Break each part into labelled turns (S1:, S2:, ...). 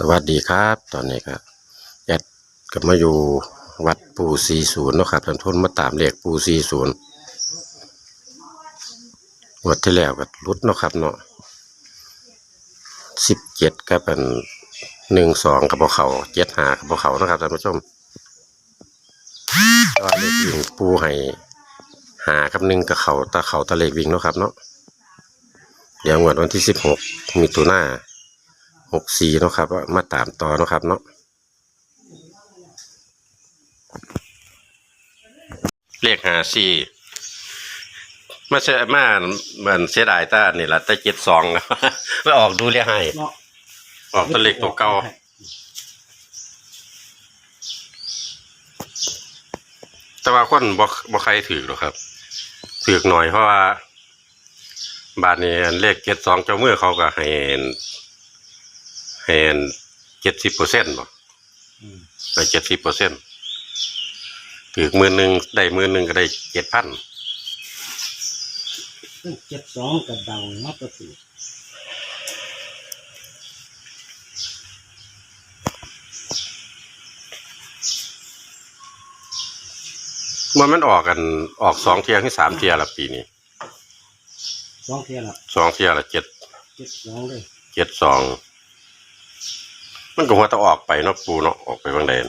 S1: สวัสดีครับ ตอนนี้ครับแอดก็มาอยู่วัดปูซีศูนย์นะครับท่านทุนมาตามเลขปูซีศูนย์วัดที่แล้วก็รุดนะครับเนาะสิบเจ็ดก็เป็นหนึ่งสองกับพวเขาเจ็ดหากับพวเขานะครับท่านผู้ชมตว่าเลขวิ่งปูให้หากับหนึ่งกับเขาตาเขาตะเลขวิ่งนะครับเนาะเดี๋ยวงวดวันที่สิบหกมีตัวหน้า หกสี่เนาะครับว่ามาตามต่อเนาะครับเนาะเลขหาสี่มาเสียมาเหมือนเสียดายตานี่แหละแต่เจ็ดสองแล้วออกดูเรียกให้
S2: เนาะ
S1: ออกตัวเลขตัวเก่าแต่ว่าคนบ่บ่ใครถือหรอกครับถือหน่อยเพราะว่าบาทนี้เลขเจ็ดสองเจ้ามือเขาก็ให้ ให้เจ็ดสิบเปอร์เซ็นต์บ่
S2: อืม
S1: ได้เจ็ดสิบเปอร์เซ็นต์ถือมือหนึ่งได้มือหนึ่งก็ได้เจ็ดพัน
S2: ซึ่งเจ็ดสองกับดังมาตรฐาน
S1: มันมันออกกันออกสองเทียที่สามเทียละปีนี้
S2: สองเทียละ
S1: สองเทียละเจ็ด
S2: เจ็ดสองเลย
S1: เจ็ดสอง มันก็หัวแตะออกไปเนาะปูเนาะออกไปบางแดน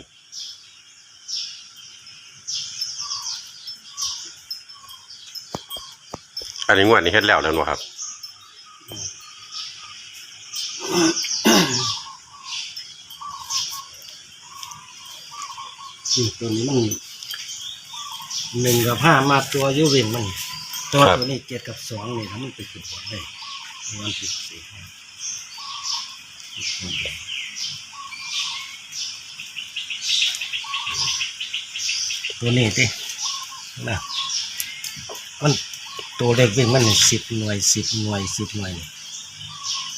S1: อันนี้งวดนี้เฮ็ดแล้วแล้วเนาะครับ
S2: นี่ตัวนี้มันหนึ่งกับห้ามาตัวอยูเวนมัน ตัว
S1: ครับ
S2: ตัวนี้เจ็ดกับสองนี่ถ้ามันไปขึ้นบนได้วันที่สี่ห้า ตัวนี้ที่นะมันตัวเล็กวิ่งมันสิบหน่วยสิบหน่วยสิบหน่วยนี่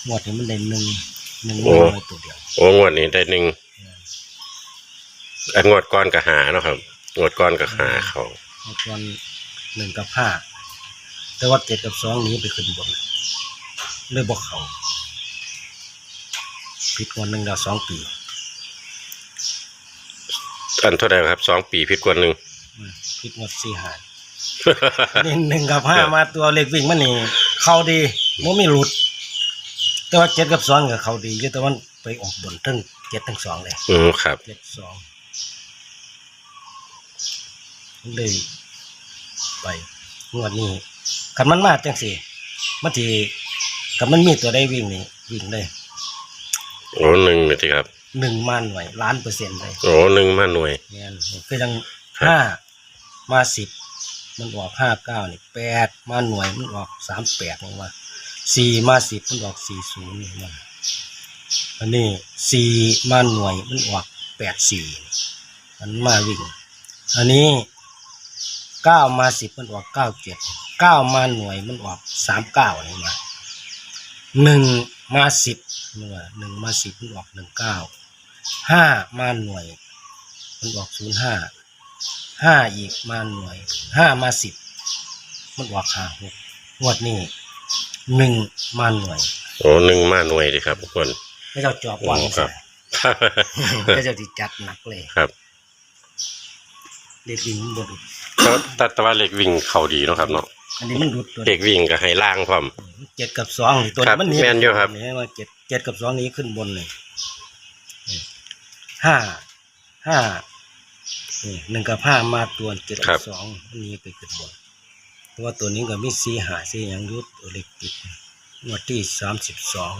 S2: หมดนี้มันได้หนึ่งหนึ่งหน่วยตัวเดียว
S1: โอ้งวดนี้ได้หนึ่งอันงวดก้อนก็หาเนาะครับงวดก้อนก็หาเขา
S2: เอาตอนหนึ่งกับห้าแต่ว่าเจ็ดกับสองนี้ไปขึ้นบนเลยบอกเขาผิดวันหนึ่งดาวสองปี
S1: อันเท่าไหร่ครับสองปีพิษกว่าหนึ่ง
S2: อืมผิดงวดสี่หานี่หนึ่งกับห้ามาตัวเล็กวิ่งมันนี่เข้าดีมันไม่หลุด แต่ว่าเจ็ดกับสองกับเขาดีอยู่แต่มันไปออกบนทั้งเจ็ดทั้งสองเลย
S1: อืมครับ
S2: เจ็ดสองเลยไปงวดนี้คันมันมาจังสี่มันทีคันมันมีตัวได้วิ่งนี่วิ่งเลย
S1: โอ้หนึ่งนี่สิครับ
S2: หนึ่งมาหน่วยล้านเปอร์เซ็นต์เลย
S1: โอ้หนึ่งมาหน่วย
S2: เนี่ยคือยัง
S1: ครับ
S2: ห้ามาสิบมันออกห้าเก้านี่แปดมาหน่วยมันออกสามแปดนี่ว่าสี่มาสิบมันออกสี่ศูนย์นี่ว่าอันนี้สี่มาหน่วยมันออกแปดสี่มันมาวิ่ง อันนี้เก้ามาสิบมันออกเก้าเจ็ดเก้ามาหน่วยมันออกสามเก้านี่มาหนึ่งมาสิบนี่ว่าหนึ่งมาสิบมันออกหนึ่งเก้า ห้ามาหน่วย มันออกศูนย์ห้าห้าอีกมาหน่วยห้ามาสิบมันออกห้าหกงวดนี้หนึ่งมาหน่วย
S1: โอ้หนึ่งมาหน่วยดิครับทุกคน
S2: ไม่เจ้าจอบวาง
S1: โอ้ครับ
S2: ก็จะติจัดหนักเลย
S1: ครับ
S2: เด็กวิ่งมันบดุ
S1: แต่แต่แต่ว่าเหล็กวิ่งเขาดีเนาะครับเนาะ
S2: อันนี้มันดุดตัว
S1: เหล็กวิ่งก็ให้ล่างพร้อม
S2: เจ็ดกับสองนี่ตัว
S1: ครั
S2: นี้
S1: บ
S2: มันหนี
S1: แม่นอยู่ครับ
S2: นี่ว่าเจ็ดเจ็ดกับสองนี้ขึ้นบนเลยนี่ ห้าห้านี่หนึ่งกับห้ามาตัวเจ็ด
S1: ครั
S2: กับ บสองอันนี้ไปขึ้นบนเพราะว่าตัวนี้ก็มีสี่หาสี่อย่างยุดตัวเล็กติดงวดที่สามสิบสอง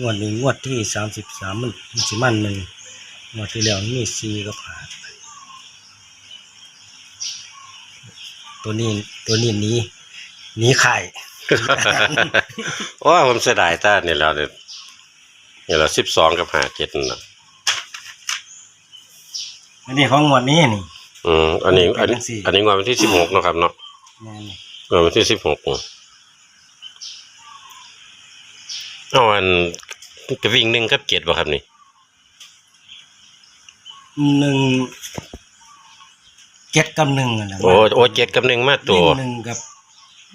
S2: งวดนี้งวดที่สามสิบสามมันมันสิมันหนึ่งงวดที่แล้วมันมีสี่กับหาตัวนี้ตัวนี้หนี้นี้ไข่
S1: โอ้ผมเสียดายตาเนี่ยแล้วเนี่ยเนี่ยเราสิบสองกับห้าเจ็ดนั่นนะ
S2: อันนี้ของงวดนี้นี่
S1: อืมอันนี้อันนี้
S2: เป็นจังซี่
S1: อันนี้งวดวันที่สิบหกเนาะครับเนาะ
S2: แม่น
S1: งวดวันที่สิบหกเอาอันจะวิ่งหนึ่งกับเจ็ดบ่ครับนี่
S2: หนึ่งเจ็ดกับหนึ่งอะนะ
S1: โอ้โอ้เจ็ดกับหนึ่งมาตัว
S2: วิ่งหนึ่งกับ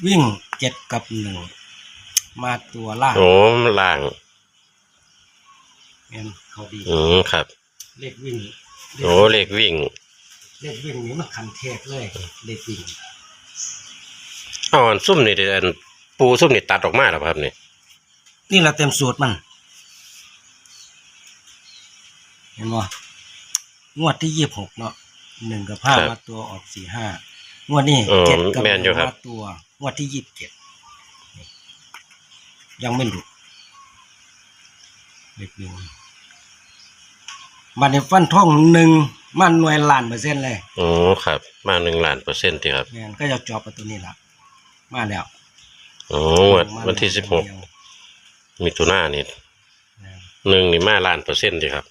S2: วิ่งเจ็ดกับหนึ่งมาตัวล่าง
S1: โอ้ล่าง
S2: แม่นเขาดี
S1: อืมครับ
S2: เลขวิ่ง
S1: โอ้เลขวิ่ง
S2: เลขวิ่งนี่มันคันเทศเลย เลขวิ่ง
S1: อ๋ออันซุ่มนี่เดี๋ยวอันปูซุ่มนี่ตัดออกมาแล้วครับนี่
S2: นี่เราเต็มสูตรมัน เห็นบ่งวดที่ยี่สิบหกเนาะหนึ่งกับห้ามาตัวออกสี่ห้างวดนี้
S1: อ๋อ
S2: เจ็ดกับ
S1: แม่นอยู่ครับ
S2: มาตัวงวดที่ยี่สิบเจ็ดยังไม่หลุดเล็กวิ่ง บัตรในฟันท่องหนึ่งมันหน่วยล้านเปอร์เซ็นต์เลย
S1: โอ้ครับ มาหนึ่งล้านเปอร์เซ็นต์ที่ครับ
S2: แม่นก็จะจอบประตูนี้ละมาแล้ว
S1: โอ้วันวันที่สิบหกมีตัวหน้านี่
S2: แม่น
S1: หนึ่งนี่มาล้านเปอร์เซ็นต์ที่ครับ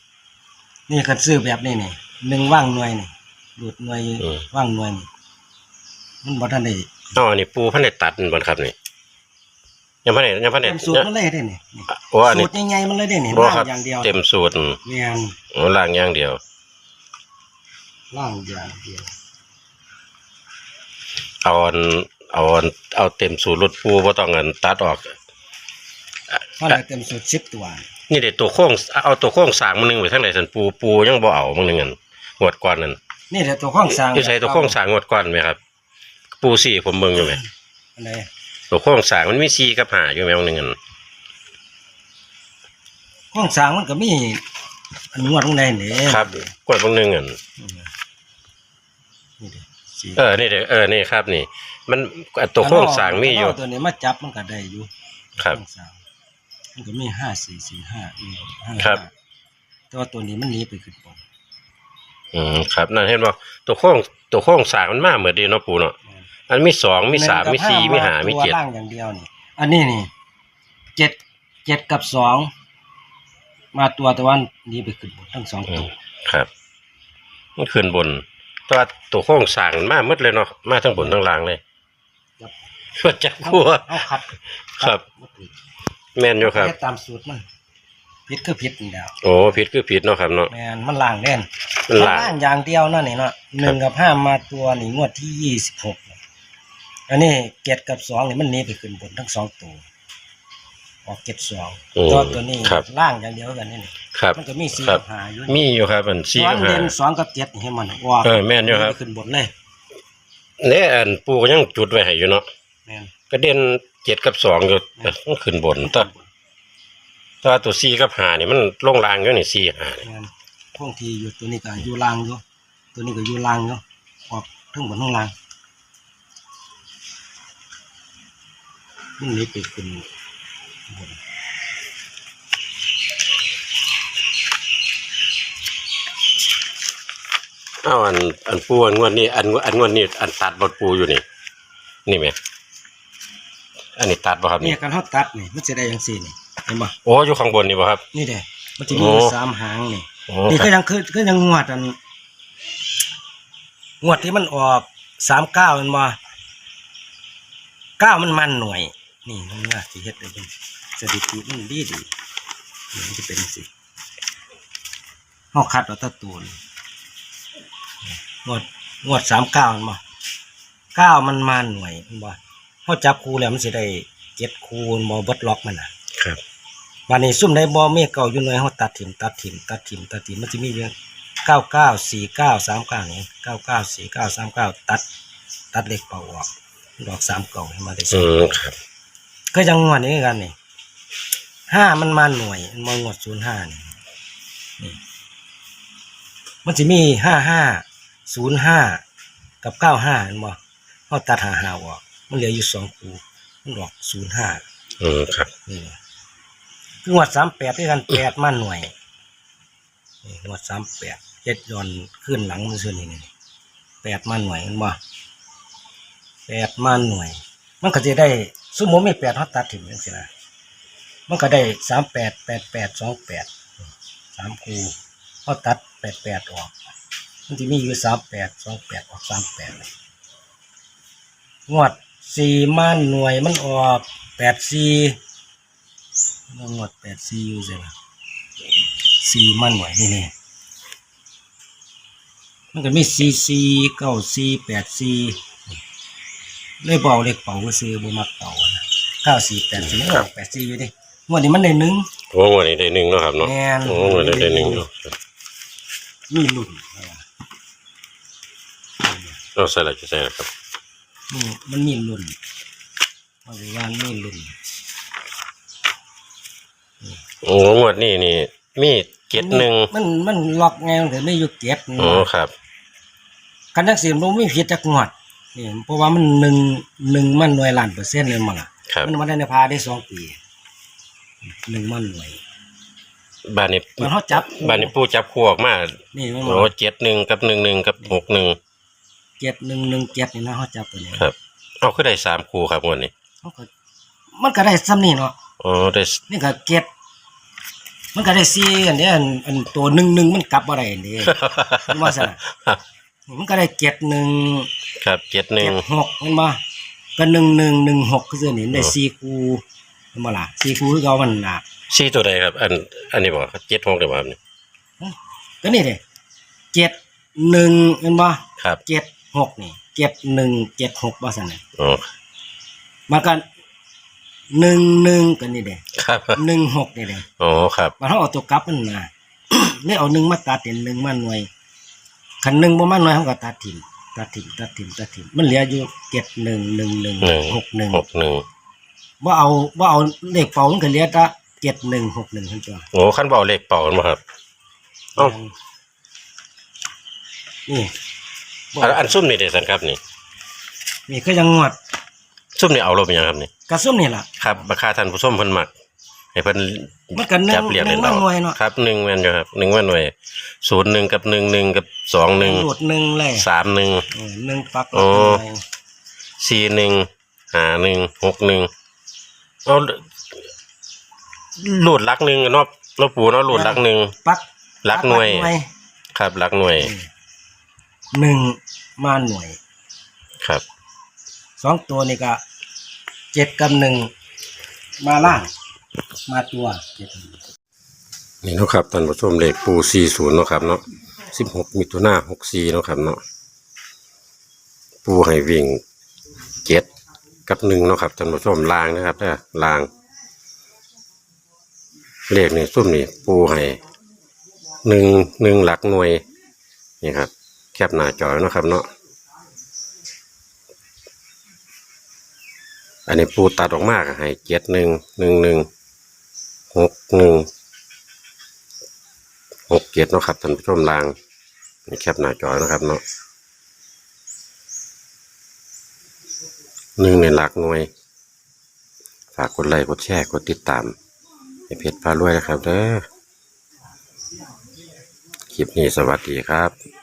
S2: นี่คันซื้อแบบนี้นี่หนึ่งว่างหน่วยนี่หลุดหน่วย
S1: อืม
S2: ว่างหน่วยนี่มันบ่ทันได้
S1: อ๋ออันนี้ปูพันได้ตัดมันบ่ครับนี่ ยังพันได้ยังพันได้
S2: เต็มสูตรมันเลยได้นี่นี่
S1: โอ้อัน
S2: สู
S1: นี้
S2: ตรใหญ่ๆมันเลยได้นี่
S1: บ่
S2: ล่าง
S1: ครับ
S2: อย่างเดียว
S1: เต็มสูตรอืม
S2: แม่น
S1: โอ้ล่างอย่างเดียว
S2: ล่างอย่างเดียว
S1: เอาอันเอาอันเอาเต็มสูตรรถปูบ่ต้องอันตัดออก
S2: เพราะอะไรเต็มสูตรสิบตัว
S1: นี่เด็ตัวโค้งเอาตัวโค้งสร้างมันหนึงไว้ทางไหนสันปูปูยังบ่เอามันหนึงอันงวดก่อนนั่น
S2: นี่แหละตัวข้องสร้าง
S1: อยู่ใส่ตัวโค้งสร้างงวดก่อนไหมครับ ปูสี่ผมเบิ่งอยู่ไหม
S2: อันใด
S1: ตัวโค้งสร้างมันมีสี่กับห้าอยู่ไหมมันหนึงอัน
S2: ข้องสร้างมันก็มีอันงวดตรงใดนี่
S1: ครับกวดมันหนึงอัน
S2: อืมนี่เด้สี่
S1: เออนี่เด้อเออนี่ครับนี่ มันอันตัวโค้งสร้างมีอยู่
S2: เตัวนี้มาจับมันก็ได้อยู่
S1: ครับ
S2: โงสร้างมันก็มีห้าสี่สี่ห้าอีกห้า
S1: ครับ
S2: แต่ว่าตัวนี้มันหนีไปขึ้นบน
S1: อืมครับนั่นเห็นบ่ตัวโค้งตัวโค้งสร้างมันมาเหมือนเดียวเนาะปูเนาะ อันมีสองมีสามมีสี่มีห้ามีเจ็ด
S2: ตัวล่างอย่างเดียวนี่ อันนี้นี่เจ็ดเจ็ดกับสองมาตัวตะวันนี้ไปขึ้นบนทั้งสอง
S1: อื
S2: ตั
S1: ม
S2: ว
S1: ครับ มันขึ้นบนแต่ว่าตัวโค้งสร้างมันมาหมดเลยเนาะมาทั้งบนทั้งล่างเลย
S2: ครับ
S1: ช่วยจับคู่
S2: เอาคัด
S1: ครับ
S2: บ่ถูก
S1: แม่นอยู่ครับ
S2: แค่ตามสูตรมันผิดก็ผิดนี่แหล้ว
S1: โอ้ผิดคือผิดเนาะครับเนาะ
S2: แมนมันล่างแน่น
S1: มันล่าง
S2: ล่างอย่างเดียวนั่นนี่เนาะหนึ่งกับห้ามาตัวนี่งวดที่ยี่สิบหก อันนี้เจ็ดกับสองนี่มันหนี้ไปขึ้นบนทั้งสองตัวออกเจ็ดสอง
S1: อืม
S2: ตัวตัวนี้
S1: ครับ
S2: ล่างอย่างเดียวกันนี่นี่
S1: ครับ
S2: มันก็มีสี่
S1: ครับ
S2: กับห้าอยู่
S1: มีอยู่ครับอัน
S2: ส
S1: สี่
S2: อง
S1: กับห้า
S2: เด่นสองกับเจ็ดนี่ให้มันว่า
S1: เออแม่นอยู่ครับ
S2: ไปขึ้นบนเลย
S1: เนี่ยอันปูก็ยังจุดไว้ให้อยู่เนาะ
S2: แม่น
S1: ก็เด่นเจ็ดกับสองอยู่แต่มันขึ้นบนแต่แต่ว่าตัวสี่กับห้านี่มันลงล่างอยู่นี่สี่ห้านี่
S2: แม่นพวกที่อยู่ตัวนี้ก็อยู่ล่างอยู่ตัวนี้ก็อยู่ล่างอยู่ออกทั้งบนทั้งล่าง มันหนี้ไปขึ้นบน
S1: เอ้าอันอันปูอันงวดนี้อันอันงวดนี้อันตัดบทปูอยู่นี่ นี่ไหมอันนี้ตัดบ่ครับ
S2: เนี่
S1: นี่
S2: ยการทอดตัดนี่มันจะได้อย่างสี่นี่เห็นบ่
S1: โอ้อยู่ข้างบนนี่บ่ครับ
S2: นี่เด้มันจะมี
S1: โอ้
S2: สามหางนี่
S1: โอ้
S2: นี่
S1: ค
S2: ก็
S1: รับ
S2: ยังคือก็ยังงวดอันงวดที่มันออกสามเก้ามันบ่เก้ามันมันหน่วย นี่มันว่าสิเฮ็ดได้เป็นสถิติมันดีดีนี่มันจะเป็นสิเฮาคัดเอาแตะตัวนี่งวดงวดสามเก้ามันบ่เก้ามันมาหน่วยมันบ่เฮาจับคูแล้วมันสิได้เจ็ดคูมันบ่เบิดล็อกมันน่ะ
S1: ครับ
S2: วันนี้ซุ่มได้บ่เมฆเก่าอยู่หน่วยเฮาตัดถิ่มตัดถิ่มตัดถิ่มตัดถิ่มมันจะมีเรื่องเก้าเก้าสี่เก้าสามเก้านี่เก้าเก้าสี่เก้าสามเก้าตัด ตัดเลขเป่าออกดอกสามเก่าให้มาได้
S1: อื
S2: สิ
S1: มครับ
S2: ก็ยังงวดนี้กันนี่ห้ามันมาหน่วยมันมางวดศูนย์ห้านี่นี่มันจะมีห้าห้าศูนย์ห้ากับเก้าห้าเห็นบ่เฮาตัดหาหาออก มันเหลืออยู่สองคูมันดอกศูนย์ห้า
S1: อืมครับ
S2: นี่คืองวดสามแปดด้วยกันแปดมาหน่วยนี่งวดสามแปดเจ็ดย้อนขึ้นหลังมือเสื่อนี่นี่แปดมาหน่วยมันบ่แปดมาหน่วย มันก็จะได้สมมติมีแปดเขาตัดถึงจังสินะมันก็ได้สามแปดแปดแปดสองแปดสามคูเขาตัดแปดแปดออก มันจะมีอยู่สามแปดสองแปดออกสามแปดงวดสี่มาหน่วยมันออกแปดสี่มันหมดแปดซีอยู่ใช่ไหมซีมันไหวนี่นี่มันก็มีซีซีเก้าซีแปดซี เลยเบาเล็กเป่าก็ซื้อบ่มักเป่านะเก้าสี่แปดสี่แปดซีอยู่ดิงวดนี้มันได้หนึ่ง
S1: โอ้วันนี้ได้หนึ่งเนาะครับเนาะ
S2: แม่น
S1: โอ้วันนี้ได้หนึ่งเนาะ
S2: มีรุ่น
S1: เราใส่อะไรจะใส่อะไรครับ
S2: นี่มันมีรุ่นเอาไว้ว่ามีรุ่น
S1: โอ้งวดนี้นี่ มีเจ็ดหนึ่ง
S2: มันมันล็อกไงมันถึงไม่อยู่เก็บ
S1: อ๋อครับ
S2: กันจักสิมันไม่ผิดจักงวด นี่เพราะว่ามันหนึ่งหนึ่งมันหน่วยล้านเปอร์เซ็นต์เลยมั้งล่ะ
S1: ครับ
S2: มันมาได้ในพาได้สองปีหนึ่งมันหน่วย
S1: บ้านนี้
S2: มันเขาจับ
S1: บ้านนี้ผู้จับคู่ออกมา
S2: นี่มัน
S1: โอ้เจ็ดหนึ่งกับหนึ่งหนึ่งกับหกหนึ่ง
S2: เจ็ดหนึ่งหนึ่งเจ็ดนี่นะเขาจับตัวนี้
S1: ครับเอาขึ้นได้สามคู่ครับงวดนี้
S2: เขาก็มันก็ได้ซ้ำนี่เนาะ
S1: อ๋อได้
S2: นี่ก็เจ็ดมันก็ได้สี่อันนี้อันอันตัวหนึ่งหนึ่งมันกลับอะไรนี่มันว่าสนะ มันก็ได้เจ็ดหนึ่ง
S1: ครับเจ็ดหนึ่
S2: เจ็
S1: ง
S2: ดหกมันมาก็หนึ่งหนึ่งหนึ่งหกคือเสื้อนี่ได้
S1: อ๋อ
S2: สี่คูมันมาละสี่คูคือเขามันหนัก
S1: สี่ตัวใดครับ อัน อันนี้บอกเจ็ดหกเดี๋ยวครับนี่
S2: ก็นี่เลยเจ็ดหนึ่งเห็นบ่
S1: ครับ
S2: เจ็ดหกนี่เจ็ดหนึ่งเจ็ดหกว่าสันนี่
S1: อ๋อ
S2: มากันหนึ่งหนึ่งกันนี่เด้
S1: ครับ
S2: หนึ่งหกนี่เด้
S1: อ๋อครับ
S2: มาเขาเอาตัวกลับมันนะนี่เอาหนึ่งมาตัดเป็นหนึ่งมาหน่วย คันหนึ่งบ่มาหน่วยเขาก็ตัดถิ่มตัดถิ่มตัดถิ่มตัดถิ่มมันเหลืออยู่เจ็ดหนึ่งหนึ่งหนึ่ง
S1: หนึ่ง
S2: หกหนึ่ง
S1: หกหนึ่ง
S2: ว่าเอาว่าเอาเลขเป่ามันก็เหลือแต่เจ็ดหนึ่งหกหนึ่งทั้งตัว
S1: โอ้ขั้นเบาเลขเป่ามาครับเอ้า
S2: นี่
S1: อันอันซุ่มนี่เด็ดสันครับนี่
S2: นี่ก็ยังงวด
S1: ซุ่มนี่เอาลงไปยังครับนี่
S2: กระส้มนี่ล่ะ
S1: ครับราคาท่านผู้ชมเพิ่นมักให้เพิ่น
S2: มันก็หนึ่ง
S1: จับเหรียญ
S2: หนึ่
S1: เล่
S2: ง
S1: น
S2: มา
S1: เอา
S2: หน่วยเนาะ
S1: ครับหนึ่งแม่นอยู่ครับหนึ่งแม่นหน่วยศูนย์หนึ่งกับหนึ่งหนึ่งกับสองหนึ่ง
S2: หลุดหนึ่งเลย
S1: สามหนึ่ง
S2: เออหนึ่งปัก
S1: โอ้
S2: หน่วย
S1: สี่หนึ่งหาหนึ่งหกหนึ่งเอาหลุดลักหนึ่งเนาะเราปูเนาะหลุดลักหนึ่ง
S2: ปัก
S1: ลักหน่วย
S2: ปัก
S1: ครับลักหน่วย
S2: หนึ่งมาหน่วย
S1: ครับ
S2: สองตัวนี่ก็เจ็ดกับหนึ่งมาล่าง มาตัวเจ็ด
S1: นี่เนาะครับท่านผู้ชมเลขปูสี่ศูนย์เนาะครับเนาะสิบหกมิถุนาหกสี่เนาะครับเนาะปูให้วิ่งเจ็ดกับหนึ่งเนาะครับท่านผู้ชมลางนะครับเด้อลาง เลขนี่ซุ่มนี่ปูให้หนึ่งหนึ่งหลักหน่วยนี่ครับ แคบหน้าจอเนาะครับเนาะอันนี้ปูตัดออกมากให้เจ็ดหนึ่งหนึ่งหนึ่ง หกหนึ่งหกเจ็ดเนาะครับท่านผู้ชมลางนี่แคบหน้าจอนะครับเนาะหนึ่งในหลักหน่วย ฝากกดไลค์กดแชร์กดติดตามให้เพจพารวยนะครับเด้อคลิปนี้สวัสดีครับ